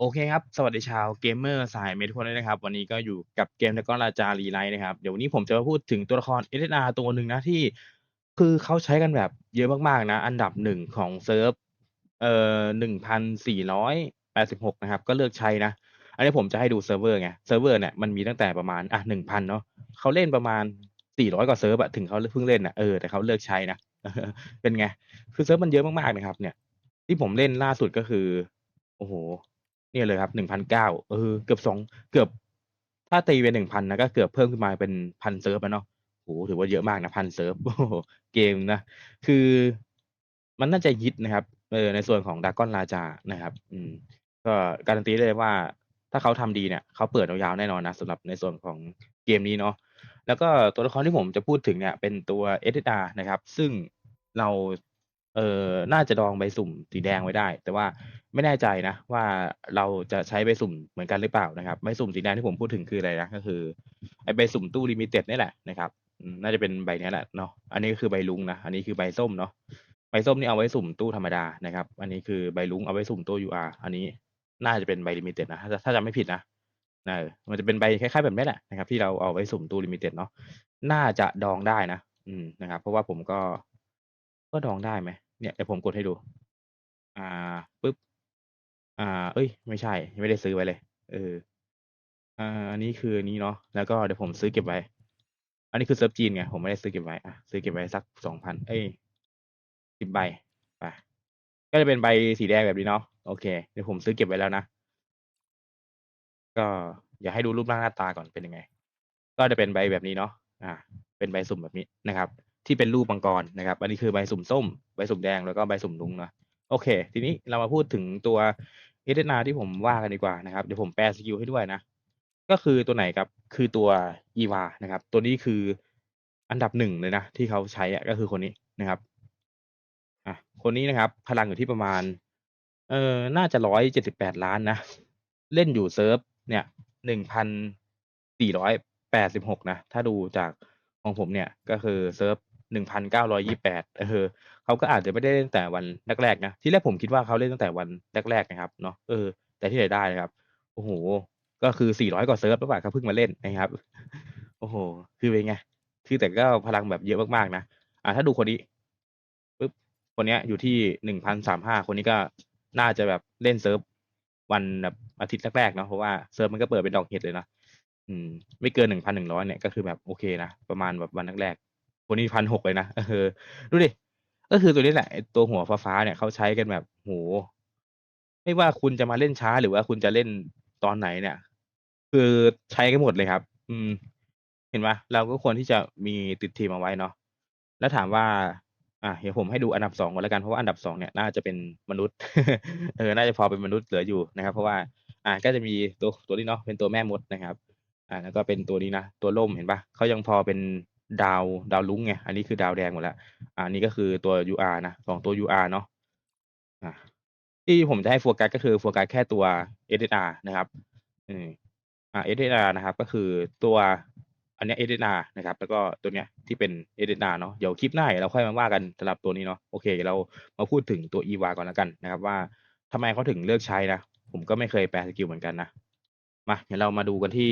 โอเคครับ สวัสดีชาวเกมเมอร์สายเมทุกคนด้วยนะครับ วันนี้ก็อยู่กับเกม Dragon Raja Relight นะครับ เดี๋ยววันนี้ผมจะมาพูดถึงตัวละคร SSR ตัวหนึ่งนะที่ คือเขาใช้กันแบบเยอะมากๆนะ อันดับหนึ่งของเซิร์ฟเอ่อ1,486นสี่ร้อยแปดสิบหกนะครับ ก็เลิกใช้นะ อันนี้ผมจะให้ดูเซิร์ฟเวอร์ไง เซิร์ฟเวอร์เนี่ยมันมีตั้งแต่ประมาณอะ1,000เนาะเขาเล่นประมาณ400กว่าเซิร์ฟอะถึงเขาเพิ่งเล่นอะเออแต่เขาเลิกใช้นะเป็นไงคือเซิร์ฟมันเยอะมากๆนะครับ เนี่ย ที่ผมเล่นล่าสุดก็คือโอ้โห เนี่ยเลยครับหนึ่งพันเก้าเออเกือบสองเกือบ ถ้าตีเป็นหนึ่งพันนะก็เกือบเพิ่มขึ้นมาเป็นพันเซิร์ฟแล้วเนาะโหถือว่าเยอะมากนะพันเซิร์ฟเกมนะ คือ มันน่าจะฮิตนะครับเออในส่วนของดากอนราจานะครับ อืม ก็การันตีได้เลยว่า ถ้าเขาทำดีเนี่ยเขาเปิดยาวๆแน่นอนนะสำหรับในส่วนของเกมนี้เนาะแล้วก็ตัวละครที่ผมจะพูดถึงเนี่ย เป็นตัวเอ r นะครับ ซึ่งเรา เออน่าจะดองใบสุ่มสีแดงไว้ได้ แต่ว่าไม่แน่ใจนะ ว่าเราจะใช้ใบสุ่มเหมือนกันหรือเปล่านะครับใบสุ่มสีแดงที่ผมพูดถึงคืออะไรนะก็คือไอใบสุ่มตู้ลิมิเต็ดนี่แหละนะครับน่าจะเป็นใบนี้แหละเนาะอันนี้คือใบลุงนะอันนี้คือใบส้มเนาะใบส้มนี่เอาไว้สุ่มตู้ธรรมดานะครับ อันนี้คือใบลุงเอาไว้สุ่มตู้ UR อันนี้น่าจะเป็นใบลิมิเต็ดนะถ้าถ้าจำไม่ผิดนะเออมันจะเป็นใบคล้ายๆแบบนี้แหละนะครับที่เราเอาไว้สุ่มตู้ลิมิเต็ดเนาะน่าจะดองได้นะ อืมนะครับ เพราะว่าผมก็ก็ดองได้ไหม เนี่ยเดี๋ยวผมกดให้ดู อ่าปุ๊บ อ่า เอ้ย ไม่ใช่ ยังไม่ได้ซื้อไว้เลย เออ อ่า อันนี้คืออนี้เนาะ แล้วก็เดี๋ยวผมซื้อเก็บไว้ อันนี้คือเซิร์ฟจีนไง ผมไม่ได้ซื้อเก็บไว้ อะ ซื้อเก็บไว้สักสองพัน เอ้ยสิบใบ ไป ก็จะเป็นใบสีแดงแบบนี้เนาะ โอเค เดี๋ยวผมซื้อเก็บไว้แล้วนะ ก็อยากให้ดูรูปร่างหน้าตาก่อนเป็นยังไง ก็จะเป็นใบแบบนี้เนาะ อ่า เป็นใบสุ่มแบบนี้นะครับ ที่เป็นรูปมังกรนะครับ อันนี้คือใบสุ่มส้ม ใบสุ่มแดงแล้วก็ใบสุ่มลุงเนาะโอเค ทีนี้เรามาพูดถึงตัวเอเดนาที่ผมว่ากันดีกว่านะครับ เดี๋ยวผมแปลสกิลให้ด้วยนะ ก็คือตัวไหนครับคือตัวอีวานะครับ ตัวนี้คืออันดับหนึ่งเลยนะ ที่เขาใช้อะก็คือคนนี้นะครับอะคนนี้นะครับ พลังอยู่ที่ประมาณ เออน่าจะร้อยเจ็ดสิบแปดล้านนะ เล่นอยู่เซิร์ฟเนี่ยหนึ่งพันสี่ร้อยแปดสิบหกนะ ถ้าดูจากของผมเนี่ยก็คือเซิร์ฟ หนึ่งพันเก้าร้อยี่แปดเออ เขาก็อาจจะไม่ได้เล่นตั้งแต่วันแรกๆนะ ที่แรกผมคิดว่าเขาเล่นตั้งแต่วันแรกๆนะครับเนาะ เออ แต่ที่ไหนได้นะครับ โอ้โห ก็คือสี่ร้อยกว่าเซิร์ฟแล้วป่ะเขาเพิ่งมาเล่นนะครับ โอ้โห คือเป็นไง คือแต่ก็พลังแบบเยอะมากๆนะ อ่าถ้าดูคนนี้ปุ๊บ คนนี้อยู่ที่หนึ่งพันสามห้าคนนี้ก็น่าจะแบบเล่นเซิร์ฟวันแบบอาทิตย์แรกๆเนาะ เพราะว่าเซิร์ฟมันก็เปิดเป็นดอกเห็ดเลยนะอืม ไม่เกินหนึ่งพันหนึ่งร้อยเนี่ยก็คือแบบโอเคนะ ประมาณแบบวันแรก ๆคนนี้พันหกเลยนะเออดูดิก็คือตัวนี้แหละไอ้ตัวหัวฟ้าๆเนี่ยเขาใช้กันแบบโหไม่ว่าคุณจะมาเล่นช้าหรือว่าคุณจะเล่นตอนไหนเนี่ย คือใช้กันหมดเลยครับ อืม เห็นไหมเราก็ควรที่จะมีติดทีมเอาไว้เนาะแล้วถามว่า อะเดี๋ยวผมให้ดูอันดับสองก่อนแล้วกันเพราะว่าอันดับสองเนี่ยน่าจะเป็นมนุษย์ เออ น่าจะพอเป็นมนุษย์เหลืออยู่นะครับ เพราะว่า อ่าก็จะมีตัวตัวนี้เนาะเป็นตัวแม่มดนะครับ อ่า แล้วก็เป็นตัวนี้นะตัวล่มเห็นปะเขายังพอเป็น ดาวดาวลุ้งไง อันนี้คือดาวแดงหมดแล้วอ่านี่ก็คือตัว UR นะสองตัว UR เนาะที่ผมจะให้โฟกัสก็คือโฟกัสแค่ตัว SSR นะครับอืมอ่า SSR นะครับ ก็คือตัวอันนี้ SSR นะครับ แล้วก็ตัวเนี้ยที่เป็น SSR เนาะเดี๋ยวคลิปหน้าเราค่อยมาว่ากันสำหรับตัวนี้เนาะโอเค เรามาพูดถึงตัว EVA ก่อนแล้วกันนะครับ ว่าทำไมเขาถึงเลือกใช้นะ ผมก็ไม่เคยแปลสกิลเหมือนกันนะ มาเดี๋ยวเรามาดูกันที่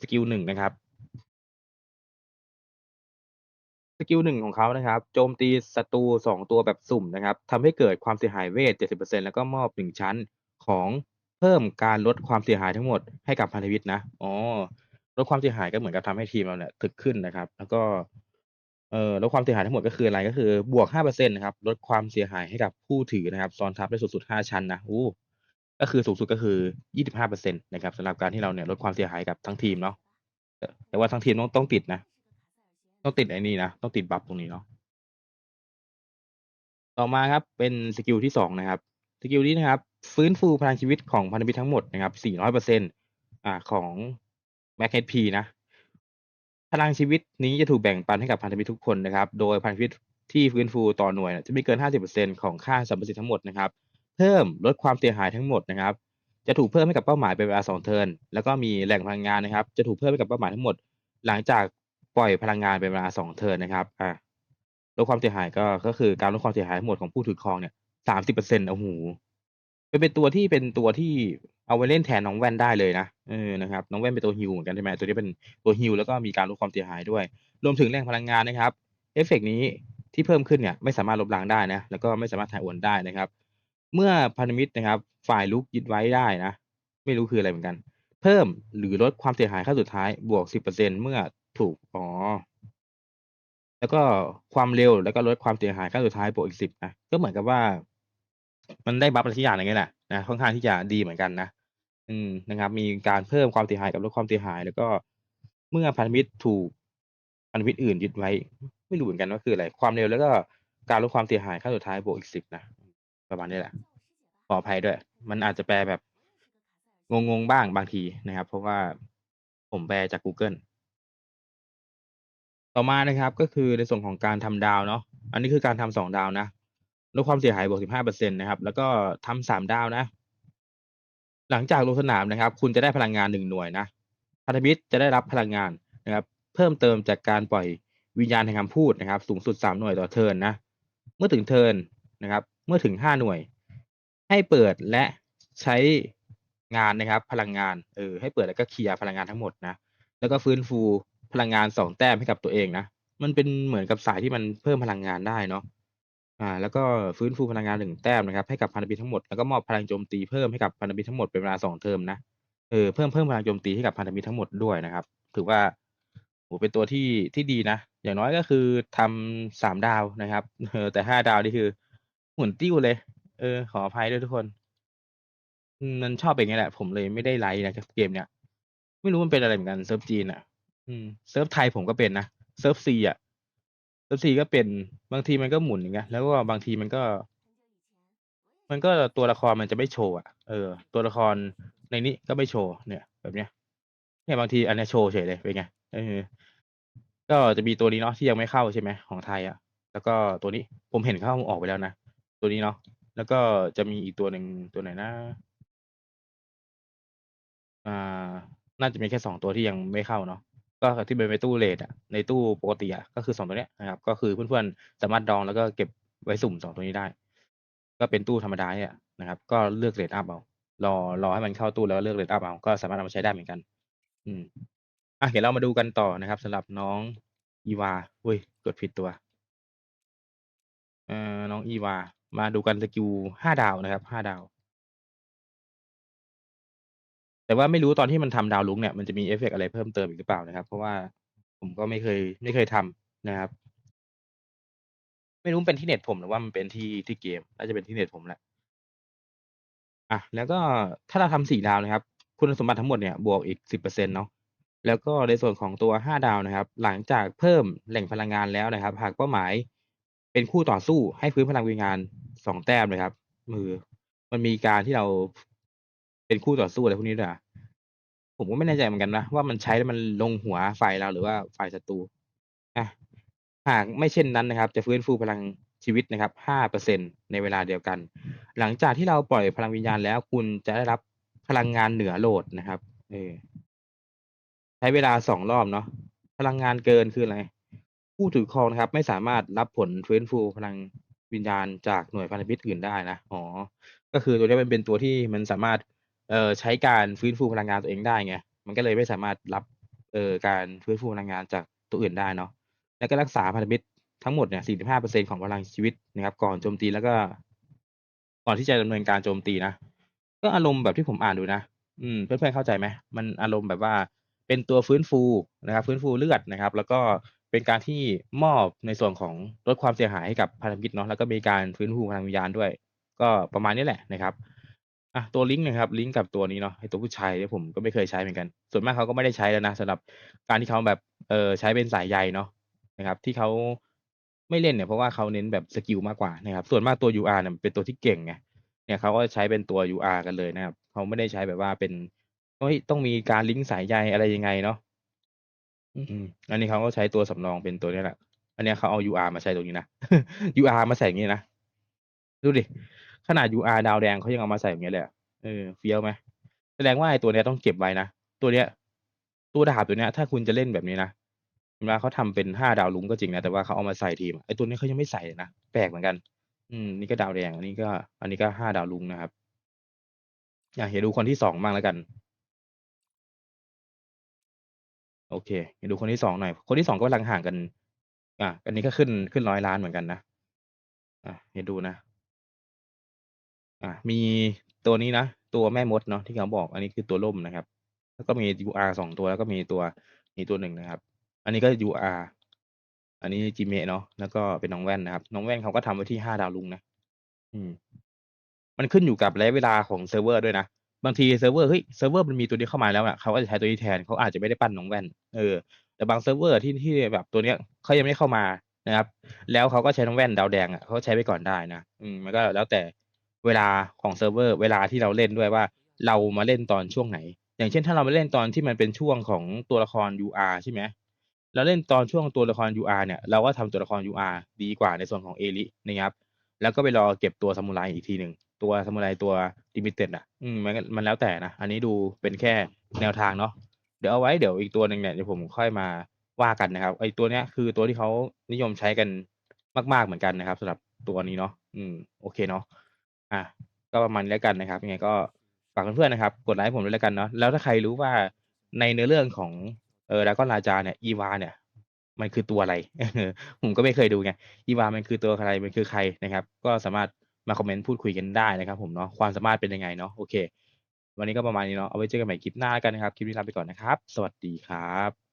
สกิลหนึ่งนะครับ สกิลหนึ่งของเขานะครับ โจมตีศัตรูสองตัวแบบสุ่มนะครับทำให้เกิดความเสียหายเวท 70%แล้วก็มอบหนึ่งชั้นของเพิ่มการลดความเสียหายทั้งหมดให้กับพันธมิตรนะ อ๋อ ลดความเสียหายก็เหมือนกับทำให้ทีมเราเนี่ยถึกขึ้นนะครับ แล้วก็ เอ่อ ลดความเสียหายทั้งหมดก็คืออะไรก็คือบวกห้าเปอร์เซ็นต์นะครับ ลดความเสียหายให้กับผู้ถือนะครับ ซ้อนทับได้สูงสุดห้าชั้นนะอู้ก็คือสูงสุดก็คือยี่สิบห้าเปอร์เซ็นต์นะครับสำหรับการที่เราเนี่ยลดความเสียหายกับทั้งทีมเนาะ แต่ว่าทั้งทีมต้องต้องติดนะ ต้องติดไอ้นี่นะ ต้องติดบัฟตรงนี้เนาะต่อมาครับเป็นสกิลที่สองนะครับสกิลนี้นะครับ ฟื้นฟูพลังชีวิตของพันธมิตรทั้งหมดนะครับ400เปอร์เซ็นต์อ่าของแม็กเฮดพีนะ พลังชีวิตนี้จะถูกแบ่งปันให้กับพันธมิตรทุกคนนะครับ โดยพันธมิตรที่ฟื้นฟูต่อหน่วยจะไม่เกิน50%ของค่าสรรพสิทธิ์ทั้งหมดนะครับ เพิ่มลดความเสียหายทั้งหมดนะครับ จะถูกเพิ่มให้กับเป้าหมายเป็นเวลาสองเทิร์นแล้วก็มีแหล่งพลังงานนะครับ จะถูกเพิ่มให้กับเป้าหมายทั้งหมด หลังจาก ปล่อยพลังงานเป็นเวลาสองเทิร์นนะครับอ่าลดความเสียหายก็ก็คือการลดความเสียหายทั้งหมดของผู้ถือครองเนี่ยสามสิบเปอร์เซ็นต์โอ้โหเป็นเป็นตัวที่เป็นตัวที่เอาไว้เล่นแทนน้องแว่นได้เลยนะเออนะครับน้องแว่นเป็นตัวฮิลเหมือนกันใช่ไหมตัวนี้เป็นตัวฮิลแล้วก็มีการลดความเสียหายด้วย รวมถึงแรงพลังงานนะครับเอฟเฟกต์นี้ที่เพิ่มขึ้นเนี่ยไม่สามารถลบล้างได้นะแล้วก็ไม่สามารถถ่ายโอนได้นะครับ เมื่อพันธมิตรนะครับ ฝ่ายลุกยึดไว้ได้นะ ไม่รู้คืออะไรเหมือนกัน เพิ่มหรือลดความเสียหายขั้นสุดท้ายบวกสิบเปอร์เซ็นเมื่อ ถูก อ๋อ แล้วก็ความเร็ว แล้วก็ลดความเสียหายขั้นสุดท้ายบวกอีกสิบนะ ก็เหมือนกับว่า มันได้บัฟอะไรที่อย่างอย่างเงี้ยแหละนะค่อนข้างที่จะดีเหมือนกันนะ อืมนะครับ มีการเพิ่มความเสียหายกับลดความเสียหาย แล้วก็เมื่อพันธมิตรถูกพันธมิตรอื่นยึดไว้ ไม่รู้เหมือนกันว่าคืออะไร ความเร็วแล้วก็การลดความเสียหายขั้นสุดท้ายบวกอีกสิบนะ ประมาณนี้แหละ ขออภัยด้วย มันอาจจะแปลแบบงงๆบ้างบางทีนะครับ เพราะว่าผมแปลจาก Google ต่อมานะครับก็คือในส่วนของการทำดาวเนาะอันนี้คือการทำสองดาวนะลดความเสียหายบวกสิบห้าเปอร์เซ็นตนะครับ แล้วก็ทำสามดาวนะ หลังจากลงสนามนะครับ คุณจะได้พลังงานหนึ่งหน่วยนะพันธมิตรจะได้รับพลังงานนะครับ เพิ่มเติมจากการปล่อยวิญญาณแห่งคำพูดนะครับ สูงสุดสามหน่วยต่อเทิร์นนะ เมื่อถึงเทิร์นนะครับ เมื่อถึงห้าหน่วย ให้เปิดและใช้งานนะครับ พลังงานเออให้เปิดแล้วก็เคลียร์พลังงานทั้งหมดนะ แล้วก็ฟื้นฟู พลังงานสองแต้มให้กับตัวเองนะ มันเป็นเหมือนกับสายที่มันเพิ่มพลังงานได้เนาะอ่า แล้วก็ฟื้นฟูพลังงานหนึ่งแต้มนะครับ ให้กับพันธมิตรทั้งหมดแล้วก็มอบพลังโจมตีเพิ่มให้กับพันธมิตรทั้งหมดเป็นเวลาสองเทอมนะเออเพิ่มเพิ่มพลังโจมตีให้กับพันธมิตรทั้งหมดด้วยนะครับ ถือว่าโหเป็นตัวที่ที่ดีนะ อย่างน้อยก็คือทำสามดาวนะครับเออแต่ห้าดาวนี่คือหมุนติ้วเลย เออ ขออภัยด้วยทุกคนมันชอบเป็นอย่างแหละ ผมเลยไม่ได้ไลก์นะกับเกมเนี้ยไม่รู้มันเป็นอะไรเหมือนกันเซิร์ฟจีนอะ อืมเซิร์ฟไทยผมก็เป็นนะเซิร์ฟซีอะเซิร์ฟซีก็เป็นบางทีมันก็หมุนอย่างเงี้ยแล้วก็บางทีมันก็ มันก็ตัวละครมันจะไม่โชว์อะเออ ตัวละครในนี้ก็ไม่โชว์เนี่ย แบบเนี้ยเนี่ยบางทีอันเนี้ยโชว์เฉยเลยเป็นไงเออก็จะมีตัวนี้เนาะที่ยังไม่เข้าใช่ไหมของไทยอะแล้วก็ตัวนี้ผมเห็นเขาเอาออกไปแล้วนะตัวนี้เนาะแล้วก็จะมีอีกตัวหนึ่งตัวไหนนะอ่า น่าจะมีแค่สองตัวที่ยังไม่เข้าเนาะ ก็ที่เป็นในตู้เรตอะในตู้ปกติอะก็คือสองตัวเนี้ยนะครับ ก็คือเพื่อนๆสามารถดองแล้วก็เก็บไว้สุ่มสองตัวนี้ได้ ก็เป็นตู้ธรรมดาเนี่ยนะครับ ก็เลือกเรตอัพเอารอรอให้มันเข้าตู้แล้วเลือกเรตอัพเอาก็สามารถเอามาใช้ได้เหมือนกัน อืมอะเดี๋ยวเรามาดูกันต่อนะครับสำหรับน้องอีวาอุ๊ยกดผิดตัวเอ่อน้องอีวา มาดูกันสกิลห้าดาวนะครับห้าดาว แต่ว่าไม่รู้ตอนที่มันทำดาวรุ้งเนี่ย มันจะมีเอฟเฟกต์อะไรเพิ่มเติมอีกหรือเปล่านะครับ เพราะว่าผมก็ไม่เคย ไม่เคยทำนะครับ ไม่รู้มันเป็นที่เน็ตผมหรือว่ามันเป็นที่ที่เกม น่าจะเป็นที่เน็ตผมแหละ อะ แล้วก็ถ้าเราทำสี่ดาวนะครับ คุณสมบัติทั้งหมดเนี่ยบวกอีกสิบเปอร์เซ็นต์เนาะ แล้วก็ในส่วนของตัวห้าดาวนะครับ หลังจากเพิ่มแหล่งพลังงานแล้วนะครับ หากเป้าหมายเป็นคู่ต่อสู้ให้ฟื้นพลังวิญญาณสองแต้มเลยครับ มือ มันมีการที่เรา เป็นคู่ต่อสู้อะไรพวกนี้ด้วย?ผมก็ไม่แน่ใจเหมือนกันนะว่ามันใช้แล้วมันลงหัวฝ่ายเราหรือว่าฝ่ายศัตรูอะหากไม่เช่นนั้นนะครับ จะฟื้นฟูพลังชีวิตนะครับ 5%ในเวลาเดียวกัน หลังจากที่เราปล่อยพลังวิญญาณแล้วคุณจะได้รับพลังงานเหนือโหลดนะครับ เออใช้เวลาสองรอบเนาะ พลังงานเกินคืออะไร?ผู้ถือครองนะครับ ไม่สามารถรับผลฟื้นฟูพลังวิญญาณจากหน่วยพันธมิตรอื่นได้นะ อ๋อ ก็คือตัวนี้มันเป็นตัวที่มันสามารถ เอ่อใช้การฟื้นฟูพลังงานตัวเองได้ไงมันก็เลยไม่สามารถรับเอ่อการฟื้นฟูพลังงานจากตัวอื่นได้เนาะแล้วก็รักษาพันธมิตรทั้งหมดเนี่ย 45%ของพลังชีวิตนะครับ ก่อนโจมตีแล้วก็ ก่อนที่จะดำเนินการโจมตีนะ ก็อารมณ์แบบที่ผมอ่านดูนะ อืม เพื่อนๆเข้าใจไหม?มันอารมณ์แบบว่าเป็นตัวฟื้นฟูนะครับ ฟื้นฟูเลือดนะครับ แล้วก็เป็นการที่มอบในส่วนของลดความเสียหายให้กับพันธมิตรเนาะ แล้วก็มีการฟื้นฟูพลังวิญญาณด้วย ก็ประมาณนี้แหละนะครับ อะตัวลิงก์นะครับ ลิงก์กับตัวนี้เนาะไอ้ตัวผู้ชายเนี่ยผมก็ไม่เคยใช้เหมือนกัน ส่วนมากเขาก็ไม่ได้ใช้แล้วนะสำหรับการที่เขาแบบเออใช้เป็นสายใยเนาะนะครับ ที่เขาไม่เล่นเนี่ยเพราะว่าเขาเน้นแบบสกิลมากกว่านะครับ ส่วนมากตัว UR เนี่ยมันเป็นตัวที่เก่งไงเนี่ยเขาก็ใช้เป็นตัว UR กันเลยนะครับเขาไม่ได้ใช้แบบว่าเป็นเฮ้ยต้องมีการลิงก์สายใยอะไรยังไงเนาะอืมอันนี้เขาก็ใช้ตัวสำรองเป็นตัวนี้แหละอันเนี้ยเขาเอา UR มาใช้ตรงนี้นะ UR มาใส่อย่างงี้นะดูดิ ขนาด UR ดาวแดงเขายังเอามาใส่อย่างเงี้ยเลยอะเออเฟี้ยวไหม?แสดงว่าไอ้ตัวเนี้ยต้องเก็บไว้นะตัวเนี้ย ตัวดาบตัวเนี้ย ถ้าคุณจะเล่นแบบนี้นะเวลาเขาทำเป็นห้าดาวรุ้งก็จริงนะแต่ว่าเขาเอามาใส่ทีมอะไอ้ตัวนี้เขายังไม่ใส่เลยนะแปลกเหมือนกัน อืมนี่ก็ดาวแดงอันนี้ก็ อันนี้ก็ห้าดาวรุ้งนะครับอะเดี๋ยวดูคนที่สองบ้างแล้วกัน โอเคเดี๋ยวดูคนที่สองหน่อย คนที่สองก็กำลังห่างกัน อะ อันนี้ก็ขึ้นขึ้นร้อยล้านเหมือนกันนะ อะเดี๋ยวดูนะ อะมีตัวนี้นะ ตัวแม่มดเนาะที่เขาบอก อันนี้คือตัวล่มนะครับ แล้วก็มี UR สองตัว แล้วก็มีตัวนี้ตัวหนึ่งนะครับ อันนี้ก็ UR อันนี้จิเมะเนาะ แล้วก็เป็นน้องแว่นนะครับ น้องแว่นเขาก็ทำไว้ที่ห้าดาวลุงนะ อืม มันขึ้นอยู่กับระยะเวลาของเซิร์ฟเวอร์ด้วยนะ บางทีเซิร์ฟเวอร์ เฮ้ย เซิร์ฟเวอร์มันมีตัวนี้เข้ามาแล้วอะเขาก็จะใช้ตัวนี้แทน เขาอาจจะไม่ได้ปั้นน้องแว่น เออ แต่บางเซิร์ฟเวอร์ที่ที่แบบตัวเนี้ยเขายังไม่เข้ามานะครับ แล้วเขาก็ใช้น้องแว่นดาวแดงอะเขาใช้ไปก่อนได้นะ อืม มันก็แล้วแต่ เวลาของเซิร์ฟเวอร์เวลาที่เราเล่นด้วยว่า เรามาเล่นตอนช่วงไหน อย่างเช่นถ้าเรามาเล่นตอนที่มันเป็นช่วงของตัวละคร UR ใช่ไหมเราเล่นตอนช่วงตัวละคร UR เนี่ยเราก็ทำตัวละคร UR ดีกว่าในส่วนของเอลินะครับ แล้วก็ไปรอเก็บตัวซามูไรอีกทีหนึ่งตัวซามูไรตัวดิมิเต็ดอะอืมมันมันแล้วแต่นะ อันนี้ดูเป็นแค่แนวทางเนาะเดี๋ยวเอาไว้เดี๋ยวอีกตัวหนึ่งเนี่ยเดี๋ยวผมค่อยมาว่ากันนะครับ ไอตัวเนี้ยคือตัวที่เขานิยมใช้กันมาก ๆเหมือนกันนะครับสำหรับตัวนี้เนาะอืมโอเคเนาะ อะก็ประมาณนี้แล้วกันนะครับ ยังไงก็ฝากเพื่อน ๆ นะครับ กดไลค์ผมด้วยแล้วกันเนาะ แล้วถ้าใครรู้ว่า ในเนื้อเรื่องของ เออดากอนราจาเนี่ยอีวาเนี่ย มันคือตัวอะไร ผมก็ไม่เคยดูไงอีวามันคือตัวอะไรมันคือใครนะครับ ก็สามารถมาคอมเมนต์พูดคุยกันได้นะครับผมเนาะ ความสามารถเป็นยังไงเนาะ โอเค วันนี้ก็ประมาณนี้เนาะ เอาไว้เจอกันใหม่คลิปหน้าแล้วกันนะครับ คลิปนี้ลาไปก่อนนะครับ สวัสดีครับ